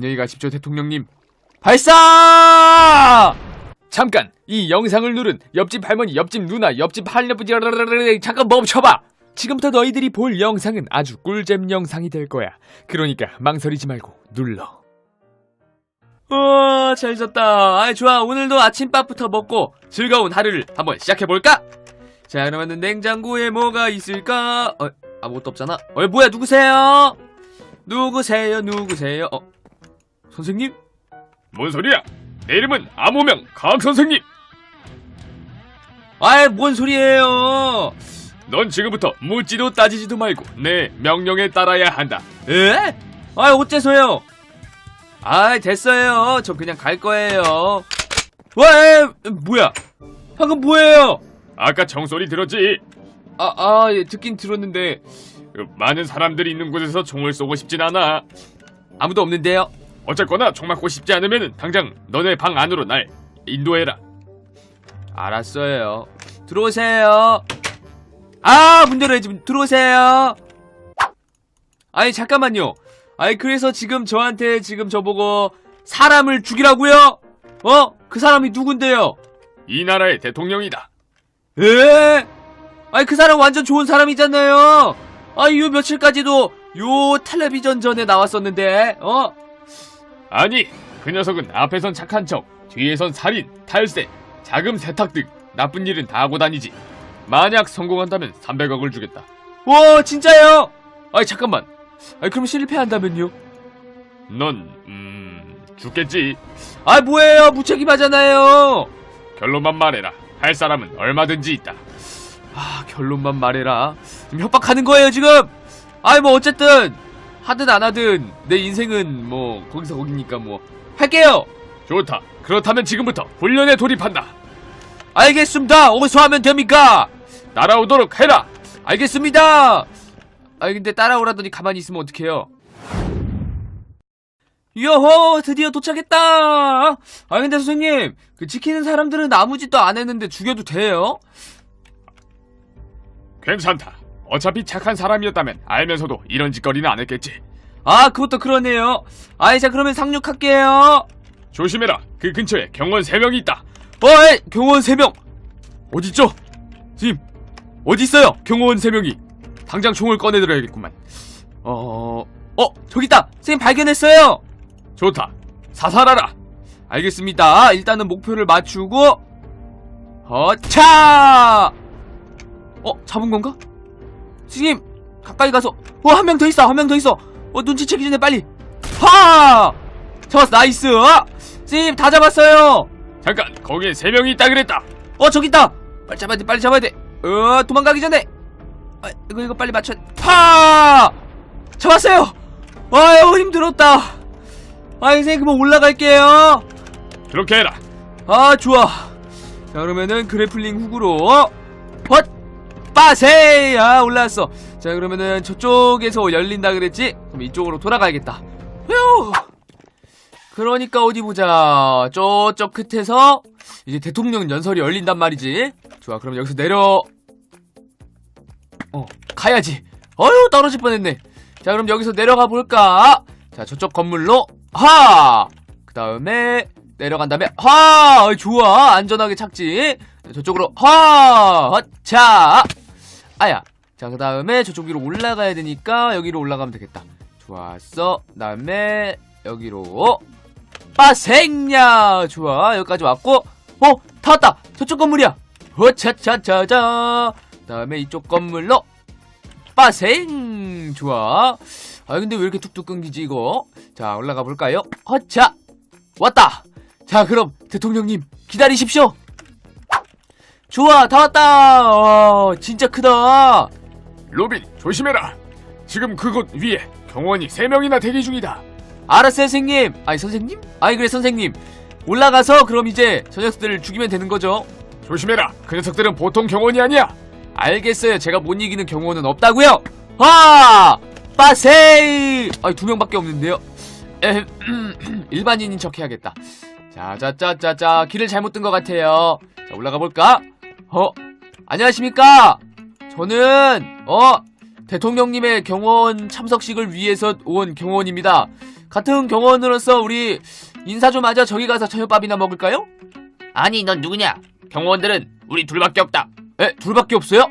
안녕히 가십시오, 대통령님. 발사! 잠깐! 이 영상을 누른 옆집 할머니, 옆집 누나, 옆집 할아버지, 잠깐 멈춰봐! 지금부터 너희들이 볼 영상은 아주 꿀잼 영상이 될 거야. 그러니까 망설이지 말고 눌러. 어, 잘 잤다. 아, 좋아. 오늘도 아침밥부터 먹고 즐거운 하루를 한번 시작해볼까? 자, 그러면은 냉장고에 뭐가 있을까? 어, 아무것도 없잖아. 어, 뭐야, 누구세요? 누구세요, 누구세요? 어, 선생님? 뭔 소리야? 내 이름은 암호명 강 선생님. 아이, 뭔 소리예요? 넌 지금부터 묻지도 따지지도 말고 내 명령에 따라야 한다. 에? 아이, 어째서요? 아이, 됐어요. 저 그냥 갈 거예요. 왜? 뭐야? 방금 뭐예요? 아까 정소리 들었지? 아, 아, 예, 듣긴 들었는데 그 많은 사람들이 있는 곳에서 총을 쏘고 싶진 않아. 아무도 없는데요. 어쨌거나 총 맞고 싶지 않으면 당장 너네 방 안으로 날 인도해라. 알았어요. 들어오세요. 아, 문 열어야지. 들어오세요. 아니, 잠깐만요. 아니, 그래서 지금 저한테 지금 저보고 사람을 죽이라고요? 어? 그 사람이 누군데요? 이 나라의 대통령이다. 에? 아니, 그 사람 완전 좋은 사람이잖아요. 아니, 요 며칠까지도 요 텔레비전 전에 나왔었는데, 어? 아니, 그 녀석은 앞에선 착한 척, 뒤에선 살인, 탈세, 자금 세탁 등 나쁜 일은 다 하고 다니지. 만약 성공한다면 300억을 주겠다. 와, 진짜요? 아니, 잠깐만. 아니, 그럼 실패한다면요? 넌, 음, 죽겠지. 아, 뭐예요? 무책임하잖아요. 결론만 말해라. 할 사람은 얼마든지 있다. 아, 결론만 말해라. 지금 협박하는 거예요, 지금? 아이, 뭐, 어쨌든, 하든 안 하든, 내 인생은 뭐, 거기서 거기니까 뭐, 할게요! 좋다. 그렇다면 지금부터 훈련에 돌입한다. 알겠습니다! 어디서 하면 됩니까? 따라오도록 해라. 알겠습니다! 아니, 근데 따라오라더니 가만히 있으면 어떡해요? 요호! 드디어 도착했다! 아, 근데 선생님, 그 지키는 사람들은 아무 짓도 안 했는데 죽여도 돼요? 괜찮다. 어차피 착한 사람이었다면 알면서도 이런 짓거리는 안 했겠지. 아, 그것도 그러네요. 아이, 자, 그러면 상륙할게요. 조심해라. 그 근처에 경원 3명이 있다. 어이! 경호원 3명! 어딨죠? 선생님, 어디 있어요? 경호원 3명이. 당장 총을 꺼내들어야겠구만. 어, 어, 저기 있다! 선생님 발견했어요! 좋다. 사살하라. 알겠습니다. 일단은 목표를 맞추고, 어차! 어, 잡은 건가? 선생님, 가까이 가서, 어, 한 명 더 있어, 한 명 더 있어! 어, 눈치채기 전에 빨리! 파! 잡았어, 나이스! 어? 선생님, 다 잡았어요! 잠깐. 거기에 3명이 있다 그랬다. 어 저기 있다 빨리 잡아야 돼 빨리 잡아야 돼어 도망가기 전에 아, 이거 이거 빨리 맞춰 파 잡았어요 아유 힘들었다 아 선생님 그만 올라갈게요 그렇게 해라. 아 좋아 자 그러면은 그래플링 훅으로 헛 빠세 아 올라왔어. 자 그러면은 저쪽에서 열린다 그랬지? 그럼 이쪽으로 돌아가야겠다. 휴! 그러니까 어디 보자. 저쪽 끝에서 이제 대통령 연설이 열린단 말이지. 좋아 그럼 여기서 내려. 어 가야지. 어휴 떨어질 뻔했네. 자 그럼 여기서 내려가 볼까? 자 저쪽 건물로 하 그 다음에 내려간 다음에 하! 좋아. 안전하게 착지. 저쪽으로 하 자 아야. 자그 다음에 저쪽 위로 올라가야 되니까 여기로 올라가면 되겠다. 좋았어. 그 다음에 여기로. 빠생냐 좋아. 여기까지 왔고. 어다 왔다. 저쪽 건물이야. 어차차차자. 다음에 이쪽 건물로. 빠생! 좋아. 아 근데 왜 이렇게 툭툭 끊기지 이거? 자 올라가 볼까요? 허차! 왔다! 자 그럼 대통령님 기다리십시오 좋아 다 왔다. 어, 진짜 크다. 로빈, 조심해라. 지금 그곳 위에 경원이 3명이나 대기 중이다. 알았어요 선생님. 아니 선생님? 아니 그래 선생님. 올라가서 그럼 이제 저 녀석들을 죽이면 되는 거죠. 조심해라. 그 녀석들은 보통 경원이 아니야. 알겠어요. 제가 못 이기는 경우는 없다고요. 아 빠세이! 아니 두 명밖에 없는데요. 에헴, 일반인인 척 해야겠다. 자자자자자 길을 잘못 든 것 같아요. 자 올라가 볼까 어 안녕하십니까 저는 어 대통령님의 경호원 참석식을 위해서 온 경호원입니다 같은 경호원으로서 우리 인사 좀 하자 저기 가서 저녁밥이나 먹을까요? 아니, 넌 누구냐? 경호원들은 우리 둘밖에 없다. 에? 둘밖에 없어요?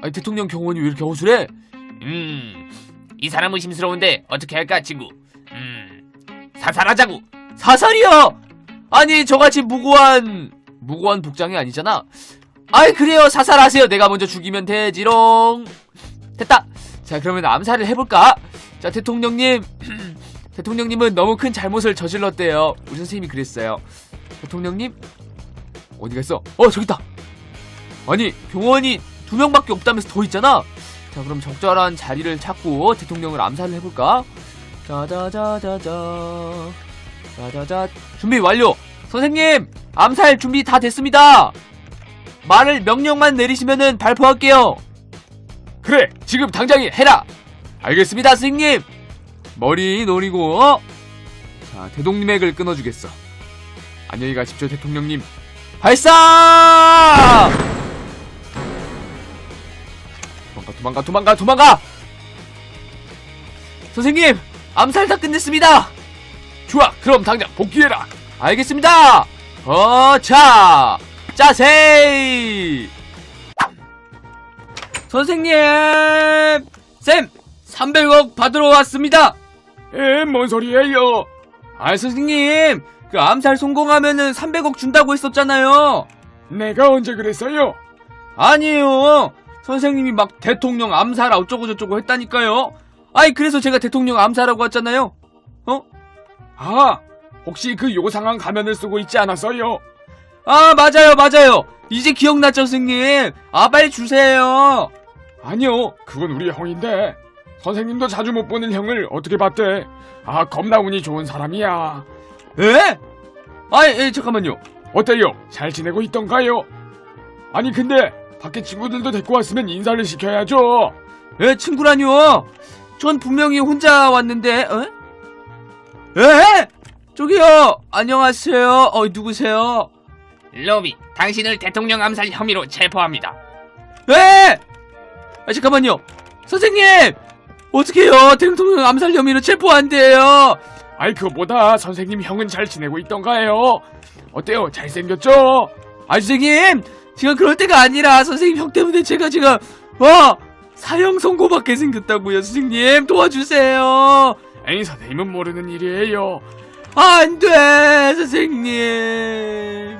아니 대통령 경호원이 왜 이렇게 허술해? 음, 이 사람 의심스러운데 어떻게 할까, 친구? 음, 사살하자고. 사살이요? 아니 저같이 무고한 무고한 복장이 아니잖아 아이 그래요. 사살하세요. 내가 먼저 죽이면 되지롱. 됐다. 자 그러면 암살을 해볼까? 자 대통령님. 대통령님은 너무 큰 잘못을 저질렀대요. 우리 선생님이 그랬어요. 대통령님? 어디 갔어? 어 저기 있다. 아니 병원이 두 명밖에 없다면서 더 있잖아. 자 그럼 적절한 자리를 찾고 대통령을 암살을 해볼까? 자자자자자. 자자자. 준비 완료. 선생님 암살 준비 다 됐습니다 말을 명령만 내리시면은 발포할게요. 그래 지금 당장에 해라. 알겠습니다 선생님. 머리 노리고 어? 자 대동맥을 끊어주겠어. 안녕히 가십시오 대통령님. 발사! 도망가 도망가 도망가 도망가! 선생님 암살 다 끝냈습니다. 좋아 그럼 당장 복귀해라. 알겠습니다. 어 자 짜세이! 선생님! 쌤! 300억 받으러 왔습니다! 에, 뭔 소리예요? 아 선생님! 그 암살 성공하면은 300억 준다고 했었잖아요! 내가 언제 그랬어요? 아니에요! 선생님이 막 대통령 암살 어쩌고 저쩌고 했다니까요! 아이 그래서 제가 대통령 암살하고 왔잖아요! 어? 아, 혹시 그 요상한 가면을 쓰고 있지 않았어요? 아 맞아요 맞아요 이제 기억났죠 선생님 아 빨리 주세요 아니요, 그건 우리 형인데. 선생님도 자주 못 보는 형을 어떻게 봤대? 아, 겁나 운이 좋은 사람이야. 에? 아이 에, 잠깐만요 어때요? 잘 지내고 있던가요? 아니, 근데 밖에 친구들도 데리고 왔으면 인사를 시켜야죠. 에 친구라뇨 전 분명히 혼자 왔는데 어? 에? 저기요 안녕하세요 어 누구세요 로비, 당신을 대통령 암살 혐의로 체포합니다. 에? 아 잠깐만요 선생님 어떻게요 대통령 암살 혐의로 체포한대요 아이, 그보다 선생님 형은 잘 지내고 있던가요? 어때요? 잘생겼죠? 아 선생님 지금 그럴 때가 아니라 선생님 형 때문에 제가 지금 어 사형 선고받게 생겼다고요 선생님 도와주세요 에이, 선생님은 모르는 일이에요. 안돼 선생님